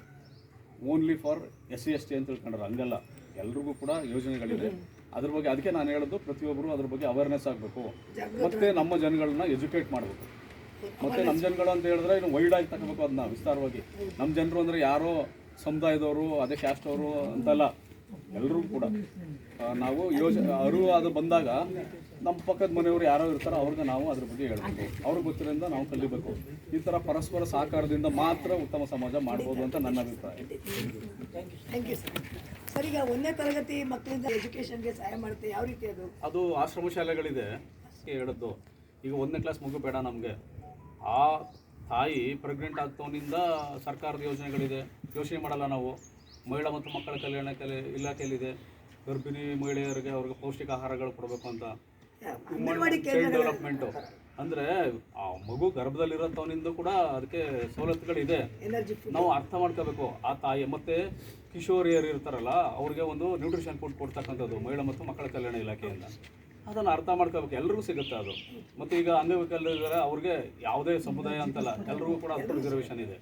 only for S C S T ಅಂತ ತಿಳ್ಕೊಂಡ್ರೆ ಹಂಗಲ್ಲ. ಎಲ್ರಿಗೂ ಕೂಡ ಯೋಜನೆಗಳಿದೆ. ಅದ್ರ ಬಗ್ಗೆ ಅದಕ್ಕೆ ನಾನು ಹೇಳೋದು ಪ್ರತಿಯೊಬ್ಬರು ಅದ್ರ ಬಗ್ಗೆ ಅವೇರ್ನೆಸ್ ಆಗಬೇಕು. ಮತ್ತು ನಮ್ಮ ಜನಗಳನ್ನ ಎಜುಕೇಟ್ ಮಾಡಬೇಕು. ಮತ್ತೆ ನಮ್ಮ ಜನಗಳು ಅಂತ ಹೇಳಿದ್ರೆ ಇನ್ನು ವೈಲ್ಡ್ ಆಗಿ ತಗೋಬೇಕು ಅದನ್ನ ವಿಸ್ತಾರವಾಗಿ. ನಮ್ಮ ಜನರು ಅಂದ್ರೆ ಯಾರೋ ಸಮುದಾಯದವರು ಅದೇ ಕ್ಯಾಸ್ಟ್ ಅವರು ಅಂತಲ್ಲ ಎಲ್ಲರೂ ಕೂಡ. ನಾವು ಯೋಜ ಅರಿವು ಅದು ಬಂದಾಗ ನಮ್ಮ ಪಕ್ಕದ ಮನೆಯವರು ಯಾರೋ ಇರ್ತಾರೋ ಅವ್ರಿಗೆ ನಾವು ಅದ್ರ ಬಗ್ಗೆ ಹೇಳ್ಬೇಕು. ಅವ್ರಿಗೆ ಗೊತ್ತಿರೋದ್ರಿಂದ ನಾವು ಕಲಿಬೇಕು. ಈ ಥರ ಪರಸ್ಪರ ಸಹಕಾರದಿಂದ ಮಾತ್ರ ಉತ್ತಮ ಸಮಾಜ ಮಾಡ್ಬೋದು ಅಂತ ನನ್ನ ಅಭಿಪ್ರಾಯ. ಥ್ಯಾಂಕ್ ಯು ಸರ್ ಸರ್ ಈಗ ಒಂದನೇ ತರಗತಿ ಮಕ್ಕಳಿಂದ ಎಜುಕೇಶನ್ಗೆ ಸಹಾಯ ಮಾಡುತ್ತೆ ಯಾವ ರೀತಿ ಅದು? ಅದು ಆಶ್ರಮ ಶಾಲೆಗಳಿದೆ ಹೇಳದ್ದು ಈಗ ಒಂದನೇ ಕ್ಲಾಸ್ ಮುಗಿಬೇಡ ಬೇಡ ನಮಗೆ. ಆ ತಾಯಿ ಪ್ರೆಗ್ನೆಂಟ್ ಆಗ್ತವನಿಂದ ಸರ್ಕಾರದ ಯೋಜನೆಗಳಿದೆ. ಯೋಚನೆ ಮಾಡಲ್ಲ ನಾವು. ಮಹಿಳಾ ಮತ್ತು ಮಕ್ಕಳ ಕಲ್ಯಾಣ ಕಲೆ ಇಲಾಖೆಯಲ್ಲಿದೆ. ಗರ್ಭಿಣಿ ಮಹಿಳೆಯರಿಗೆ ಅವ್ರಿಗೆ ಪೌಷ್ಟಿಕ ಆಹಾರಗಳು ಕೊಡಬೇಕು ಅಂತ. ಚೈಲ್ಡ್ ಡೆವಲಪ್ಮೆಂಟು ಅಂದರೆ ಆ ಮಗು ಗರ್ಭದಲ್ಲಿರೋಂಥವನಿಂದ ಕೂಡ ಅದಕ್ಕೆ ಸವಲತ್ತುಗಳಿದೆ. ನಾವು ಅರ್ಥ ಮಾಡ್ಕೋಬೇಕು. ಆ ತಾಯಿ ಮತ್ತೆ ಕಿಶೋರಿಯರು ಇರ್ತಾರಲ್ಲ ಅವ್ರಿಗೆ ಒಂದು ನ್ಯೂಟ್ರಿಷನ್ ಫುಡ್ ಕೊಡ್ತಕ್ಕಂಥದ್ದು ಮಹಿಳಾ ಮತ್ತು ಮಕ್ಕಳ ಕಲ್ಯಾಣ ಇಲಾಖೆಯಿಂದ. ಅದನ್ನು ಅರ್ಥ ಮಾಡ್ಕೋಬೇಕು. ಎಲ್ರಿಗೂ ಸಿಗುತ್ತೆ ಅದು. ಮತ್ತು ಈಗ ಅಂಗವಿಕಲರ ಅವ್ರಿಗೆ ಯಾವುದೇ ಸಮುದಾಯ ಅಂತಲ್ಲ ಎಲ್ರಿಗೂ ಕೂಡ ಅದು ರಿಸರ್ವೇಷನ್ ಇದೆ.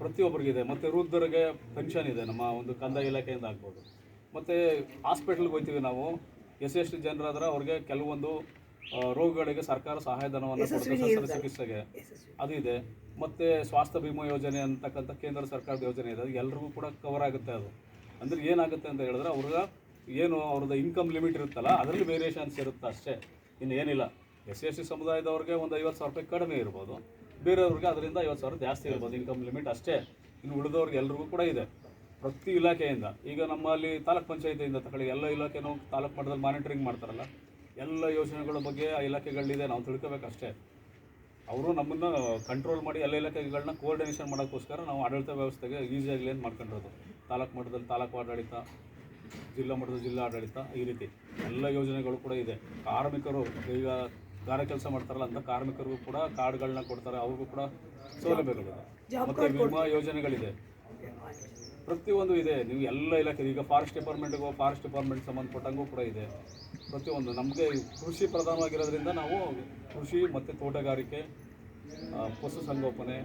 ಪ್ರತಿಯೊಬ್ಬರಿಗಿದೆ ಮತ್ತು ವೃದ್ಧರಿಗೆ ಪೆನ್ಷನ್ ಇದೆ ನಮ್ಮ ಒಂದು ಕಂದಾಯ ಇಲಾಖೆಯಿಂದ ಆಗ್ಬೋದು. ಮತ್ತು ಹಾಸ್ಪಿಟ್ಲ್ಗೆ ಹೋಗ್ತೀವಿ ನಾವು. ಎಸ್ ಎಸ್ ಟಿ ಜನರಾದ್ರೆ ಅವ್ರಿಗೆ ಕೆಲವೊಂದು ರೋಗಗಳಿಗೆ ಸರ್ಕಾರ ಸಹಾಯಧನವನ್ನು ಕೊಡುತ್ತೆ ಶಸ್ತ್ರ ಚಿಕಿತ್ಸೆಗೆ. ಅದು ಇದೆ. ಮತ್ತು ಸ್ವಾಸ್ಥ್ಯ ಭೀಮಾ ಯೋಜನೆ ಅಂತಕ್ಕಂಥ ಕೇಂದ್ರ ಸರ್ಕಾರದ ಯೋಜನೆ ಇದೆ. ಅದು ಎಲ್ರಿಗೂ ಕೂಡ ಕವರ್ ಆಗುತ್ತೆ ಅದು. ಅಂದರೆ ಏನಾಗುತ್ತೆ ಅಂತ ಹೇಳಿದ್ರೆ ಅವ್ರಿಗೆ ಏನು ಅವ್ರದ್ದು ಇನ್ಕಮ್ ಲಿಮಿಟ್ ಇರುತ್ತಲ್ಲ, ಅದರಲ್ಲಿ ವೇರಿಯೇಷನ್ಸ್ ಇರುತ್ತೆ ಅಷ್ಟೇ. ಇನ್ನು ಏನಿಲ್ಲ. ಎಸ್ ಸಿ ಎಸ್ ಟಿ ಸಮುದಾಯದವ್ರಿಗೆ ಒಂದು ಐವತ್ತು ಸಾವಿರ ರೂಪಾಯಿ ಕಡಿಮೆ ಇರ್ಬೋದು. ಬೇರೆಯವ್ರಿಗೆ ಅದರಿಂದ ಐವತ್ತು ಸಾವಿರ ಜಾಸ್ತಿ ಇರ್ಬೋದು ಇನ್ಕಮ್ ಲಿಮಿಟ್ ಅಷ್ಟೇ. ಇನ್ನು ಉಳಿದವ್ರಿಗೆ ಎಲ್ರಿಗೂ ಕೂಡ ಇದೆ. ಪ್ರತಿ ಇಲಾಖೆಯಿಂದ, ಈಗ ನಮ್ಮಲ್ಲಿ ತಾಲೂಕ್ ಪಂಚಾಯತಿಯಿಂದ ತಗೊಳ್ಳಿ, ಎಲ್ಲ ಇಲಾಖೆನೂ ತಾಲೂಕು ಮಟ್ಟದಲ್ಲಿ ಮಾನಿಟರಿಂಗ್ ಮಾಡ್ತಾರಲ್ಲ. ಎಲ್ಲ ಯೋಜನೆಗಳ ಬಗ್ಗೆ ಆ ಇಲಾಖೆಗಳಿದೆ, ನಾವು ತಿಳ್ಕೊಬೇಕಷ್ಟೇ ಅವರು ನಮ್ಮನ್ನು ಕಂಟ್ರೋಲ್ ಮಾಡಿ ಎಲ್ಲ ಇಲಾಖೆಗಳನ್ನ ಕೋಆರ್ಡಿನೇಷನ್ ಮಾಡೋಕ್ಕೋಸ್ಕರ ನಾವು ಆಡಳಿತ ವ್ಯವಸ್ಥೆಗೆ ಈಸಿಯಾಗಿ ಏನು ಮಾಡ್ಕೊಂಡಿರೋದು? ತಾಲೂಕು ಮಟ್ಟದಲ್ಲಿ ತಾಲೂಕು ಆಡಳಿತ ಜಿಲ್ಲಾ ಮಟ್ಟದ ಜಿಲ್ಲಾ ಆಡಳಿತ ಈ ರೀತಿ ಎಲ್ಲ ಯೋಜನೆಗಳು ಕೂಡ ಇದೆ. ಕಾರ್ಮಿಕರು ಈಗ ಗಾರೆ ಕೆಲಸ ಮಾಡ್ತಾರಲ್ಲ ಅಂತ ಕಾರ್ಮಿಕರಿಗೂ ಕೂಡ ಕಾರ್ಡ್ಗಳನ್ನ ಕೊಡ್ತಾರೆ ಅವ್ರಿಗೂ ಕೂಡ ಸೌಲಭ್ಯಗಳಿದೆ. ಮತ್ತು ವಿಮಾ ಯೋಜನೆಗಳಿದೆ. ಪ್ರತಿಯೊಂದು ಇದೆ. ನೀವು ಎಲ್ಲ ಇಲಾಖೆ ಈಗ ಫಾರೆಸ್ಟ್ ಡಿಪಾರ್ಟ್ಮೆಂಟ್ಗೂ ಫಾರೆಸ್ಟ್ ಡಿಪಾರ್ಟ್ಮೆಂಟ್ ಸಂಬಂಧಪಟ್ಟಂಗೂ ಕೂಡ ಇದೆ. ಪ್ರತಿಯೊಂದು ನಮಗೆ ಕೃಷಿ ಪ್ರಧಾನವಾಗಿರೋದ್ರಿಂದ ನಾವು ಕೃಷಿ ಮತ್ತು ತೋಟಗಾರಿಕೆ ಪಶುಸಂಗೋಪನೆ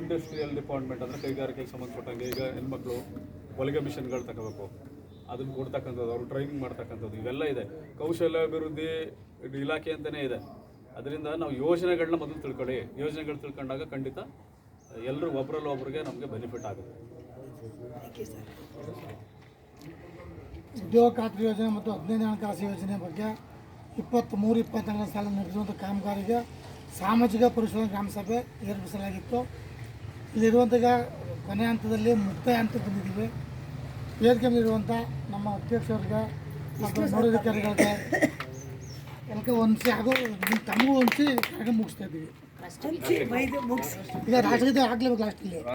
ಇಂಡಸ್ಟ್ರಿಯಲ್ ಡಿಪಾರ್ಟ್ಮೆಂಟ್ ಅಂದರೆ ಕೈಗಾರಿಕೆಗೆ ಸಂಬಂಧಪಟ್ಟಂಗೆ ಈಗ ಹೆಣ್ಮಕ್ಳು ಹೊಲಿಗೆ ಮಿಷನ್ಗಳು ತಗೋಬೇಕು. ಅದನ್ನು ಕೊಡ್ತಕ್ಕಂಥದ್ದು ಅವರು ಟ್ರೈನಿಂಗ್ ಮಾಡ್ತಕ್ಕಂಥದ್ದು ಇವೆಲ್ಲ ಇದೆ. ಕೌಶಲ್ಯ ಅಭಿವೃದ್ಧಿ ಇಲಾಖೆ ಅಂತಲೇ ಇದೆ. ಅದರಿಂದ ನಾವು ಯೋಜನೆಗಳನ್ನ ಮೊದಲು ತಿಳ್ಕೊಳ್ಳಿ. ಯೋಜನೆಗಳು ತಿಳ್ಕೊಂಡಾಗ ಖಂಡಿತ ಎಲ್ಲರೂ ಒಬ್ಬರಲ್ಲಿ ಒಬ್ಬರಿಗೆ ನಮಗೆ ಬೆನಿಫಿಟ್ ಆಗುತ್ತೆ. ಉದ್ಯೋಗ ಖಾತ್ರಿ ಯೋಜನೆ ಮತ್ತು ಹದಿನೈದು ಹಣಕಾಸು ಯೋಜನೆ ಬಗ್ಗೆ ಇಪ್ಪತ್ತ್ಮೂರು ಇಪ್ಪತ್ತೆರಡನೇ ಸಾಲ ನಡೆಸುವಂಥ ಕಾಮಗಾರಿಗೆ ಸಾಮಾಜಿಕ ಪರಿಶೋಧನೆ ಗ್ರಾಮ ಸಭೆ ಏರ್ಪಡಿಸಲಾಗಿತ್ತು. ಇಲ್ಲಿರುವಂಥ ಈಗ ಕೊನೆ ಹಂತದಲ್ಲಿ ಮುಕ್ತಾಯ ಹಂತಕ್ಕೆ ಬಂದಿದ್ದೀವಿ. ವೇದಿಕೆ ಮೇಲಿರುವಂಥ ನಮ್ಮ ಅಧ್ಯಕ್ಷರಿಗೆ ಮತ್ತು ನೋಡೋಧಿಕಾರಿಗಳಿಗೆ ಎಲ್ಲಕ್ಕೆ ಹೊಂದಿಸಿ ಹಾಗೂ ನಿಮ್ಮ ತಮಗೂ ಹೊಂದಿಸಿ ಕಾರ್ಯಕ್ರಮ ಮುಗಿಸ್ತಾ ಇದ್ದೀವಿ. ಈಗ ರಾಜಕೀಯ ಆಗಲೇಬೇಕು ಲಾಸ್ಟಲ್ಲಿ